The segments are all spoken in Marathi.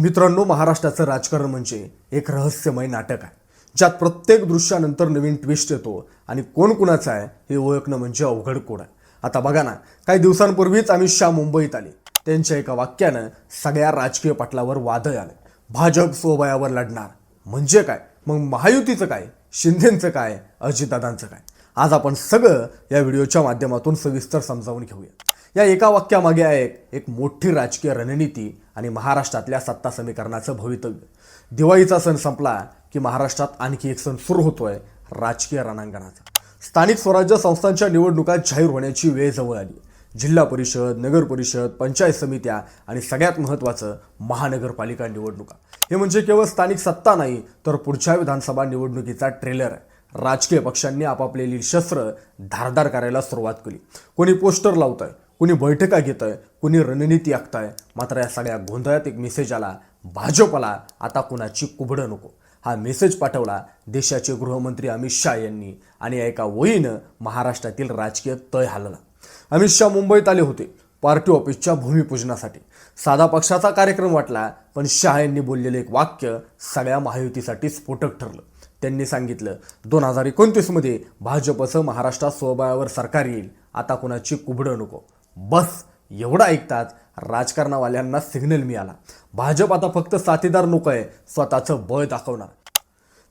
मित्रांनो महाराष्ट्राचं राजकारण म्हणजे एक रहस्यमय नाटक आहे. ज्यात प्रत्येक दृश्यानंतर नवीन ट्विस्ट येतो आणि कोण कोणाचं आहे हे ओळखणं म्हणजे अवघड कोड आहे. आता बघा ना काही दिवसांपूर्वीच अमित शहा मुंबईत आले. त्यांच्या एका वाक्यानं सगळ्या राजकीय पटलावर वादळ आलं. भाजप सोबयावर लढणार. म्हणजे काय? मग महायुतीचं काय? शिंदेचं काय? अजितदादांचं काय? आज आपण सगळं या व्हिडिओच्या माध्यमातून सविस्तर समजावून घेऊया. या एका वाक्यामागे आहे एक एक मोठी राजकीय रणनीती आणि महाराष्ट्रातल्या सत्ता समीकरणाचं भवितव्य. दिवाळीचा सण संपला की महाराष्ट्रात आणखी एक सण सुरू होतोय राजकीय रणांगणाचा. स्थानिक स्वराज्य संस्थांच्या निवडणुका जाहीर होण्याची वेळ जवळ आली. जिल्हा परिषद नगर परिषद पंचायत समित्या आणि सगळ्यात महत्त्वाचं महानगरपालिका निवडणुका. हे म्हणजे केवळ स्थानिक सत्ता नाही तर पुढच्या विधानसभा निवडणुकीचा ट्रेलर आहे. राजकीय पक्षांनी आपापलेली शस्त्र धारदार करायला सुरुवात केली. कोणी पोस्टर लावतंय कुणी बैठका घेत आहे कुणी रणनीती आखताय. मात्र या सगळ्या गोंधळात एक मेसेज आला भाजपला. आता कुणाची कुबडं नको. हा मेसेज पाठवला देशाचे गृहमंत्री अमित शहा यांनी आणि एका वहीनं महाराष्ट्रातील राजकीय तय हलला. अमित शहा मुंबईत आले होते पार्टी ऑफिसच्या भूमिपूजनासाठी. साधा पक्षाचा कार्यक्रम वाटला पण शहा यांनी बोललेलं एक वाक्य सगळ्या महायुतीसाठी स्फोटक ठरलं. त्यांनी सांगितलं दोन हजार एकोणतीसमध्ये भाजपचं महाराष्ट्रात स्वबळावर सरकार येईल आता कुणाची कुबडं नको. बस एवढं ऐकताच राजकारणावाल्यांना सिग्नल मिळाला. भाजप आता फक्त साथीदार नको आहे स्वतःचं बळ दाखवणार.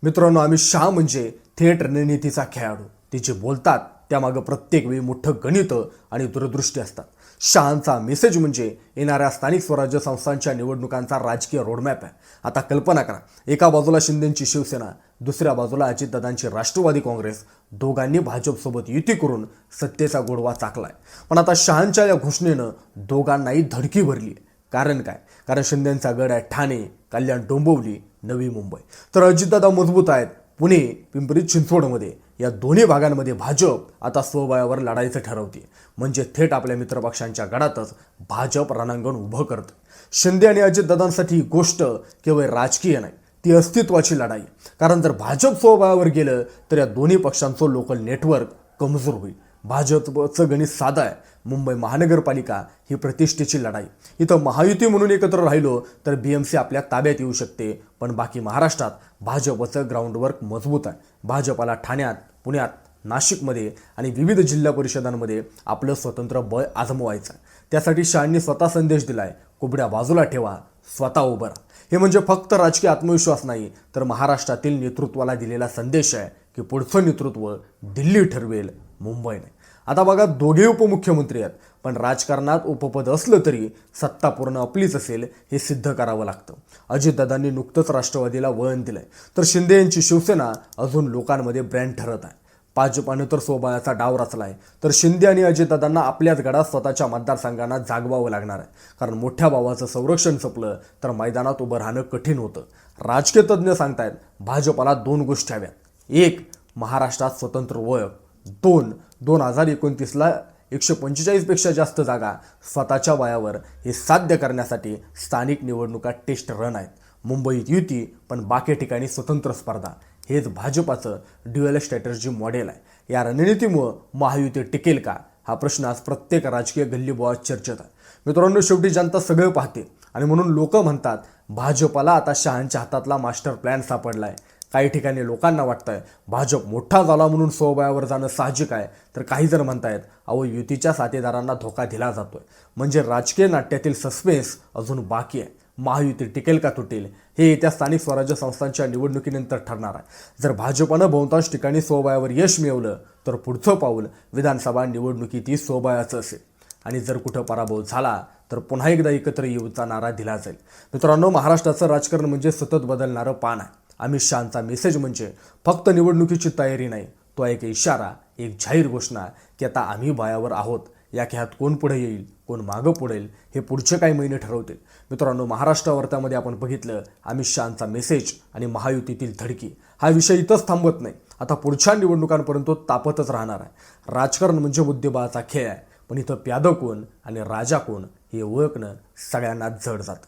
मित्रांनो आम्ही शहा म्हणजे थेट रणनीतीचा खेळाडू. तिचे बोलतात त्यामागं प्रत्येक वेळी मोठं गणित आणि दूरदृष्टी असतात. शहांचा मेसेज म्हणजे येणाऱ्या स्थानिक स्वराज्य संस्थांच्या निवडणुकांचा राजकीय रोडमॅप आहे. आता कल्पना करा एका बाजूला शिंदेंची शिवसेना दुसऱ्या बाजूला अजितदादांची राष्ट्रवादी काँग्रेस दोघांनी भाजपसोबत युती करून सत्तेचा गोडवा चाकलाय. पण आता शहांच्या या घोषणेनं दोघांनाही धडकी भरली कारण काय? कारण शिंदेंचा गड आहे ठाणे कल्याण डोंबिवली नवी मुंबई. तर अजितदादा मजबूत आहेत पुणे पिंपरी चिंचवडमध्ये. या दोन्ही भागांमध्ये भाजप आता स्वबळावर लढायचं ठरवते. म्हणजे थेट आपल्या मित्रपक्षांच्या गडातच भाजप रणांगण उभं करतं. शिंदे आणि अजितदादांसाठी ही गोष्ट केवळ राजकीय नाही ती अस्तित्वाची लढाई. कारण जर भाजप स्वबळावर गेलं तर या दोन्ही पक्षांचं लोकल नेटवर्क कमजोर होईल. भाजपचं गणित साधं आहे. मुंबई महानगरपालिका ही प्रतिष्ठेची लढाई. इथं महायुती म्हणून एकत्र राहिलो तर बी एम सी आपल्या ताब्यात येऊ शकते. पण बाकी महाराष्ट्रात भाजपचं ग्राउंडवर्क मजबूत आहे. भाजपाला ठाण्यात पुण्यात नाशिकमध्ये आणि विविध जिल्हा परिषदांमध्ये आपलं स्वतंत्र बळ आजमवायचं आहे. त्यासाठी शहांनी स्वतः संदेश दिलाय कुबड्या बाजूला ठेवा स्वतः उभं राहा. हे म्हणजे फक्त राजकीय आत्मविश्वास नाही तर महाराष्ट्रातील नेतृत्वाला दिलेला संदेश आहे की पुढचं नेतृत्व दिल्ली ठरवेल. मुंबईने आता बघा दोघे उपमुख्यमंत्री आहेत. पण राजकारणात उपपद असलं तरी सत्ता पूर्ण आपलीच असेल हे सिद्ध करावं लागतं. अजितदादांनी नुकतंच राष्ट्रवादीला वळण दिलंय. तर शिंदे यांची शिवसेना अजून लोकांमध्ये ब्रँड ठरत आहे. भाजपानं तर सोबाळ्याचा डाव आहे तर शिंदे आणि अजितदादांना आपल्याच गडात स्वतःच्या मतदारसंघांना जागवावं लागणार आहे. कारण मोठ्या भावाचं संरक्षण संपलं तर मैदानात उभं राहणं कठीण होतं. राजकीय तज्ज्ञ सांगतायत भाजपाला दोन गोष्टी हव्यात. एक महाराष्ट्रात स्वतंत्र ओळख. दोन दोन हजार एकोणतीसला एकशे पंचेचाळीसपेक्षा जास्त जागा स्वतःच्या वयावर हे साध्य करण्यासाठी स्थानिक निवडणुका टेस्ट रन आहेत. मुंबईत युती पण बाकी ठिकाणी स्वतंत्र स्पर्धा. हेच भाजपाचं ड्युअल स्ट्रॅटर्जी मॉडेल आहे. या रणनीतीमुळं महायुती टिकेल का? हा प्रश्न आज प्रत्येक राजकीय गल्लीबोळात चर्चेत आहे. मित्रांनो शेवटी जनता सगळं पाहते. आणि म्हणून लोक म्हणतात भाजपाला आता शहांच्या हातातला मास्टर प्लॅन सापडला आहे काही ठिकाणी लोकांना वाटतंय भाजप मोठा झाला म्हणून स्वबळावर जाणं साहजिक आहे. तर काही जण म्हणतायत अहो युतीच्या साथीदारांना धोका दिला जातोय. म्हणजे राजकीय नाट्यातील सस्पेन्स अजून बाकी आहे. महायुती टिकेल का तुटेल? हे येत्या स्थानिक स्वराज्य संस्थांच्या निवडणुकीनंतर ठरणार आहे. जर भाजपनं बहुतांश ठिकाणी स्वबळावर यश मिळवलं तर पुढचं पाऊल विधानसभा निवडणुकीतही स्वबळाचं असेल. आणि जर कुठं पराभव झाला तर पुन्हा एकदा एकत्र येऊचा नारा दिला जाईल. मित्रांनो महाराष्ट्राचं राजकारण म्हणजे सतत बदलणारं पान आहे. अमित शहांचा मेसेज म्हणजे फक्त निवडणुकीची तयारी नाही तो एक इशारा एक जाहीर घोषणा की आता आम्ही बायावर आहोत. या खेळात कोण पुढे येईल कोण मागं पुढेल हे पुढचे काही महिने ठरवतील. मित्रांनो महाराष्ट्र वार्तामध्ये आपण बघितलं अमित शहांचा मेसेज आणि महायुतीतील धडकी. हा विषय इथंच थांबत नाही. आता पुढच्या निवडणुकांपर्यंत तो तापतच राहणार आहे. राजकारण म्हणजे बुद्धिबळाचा खेळ आहे पण इथं प्यादं कोण आणि राजा कोण हे ओळखणं सगळ्यांना जड जातं.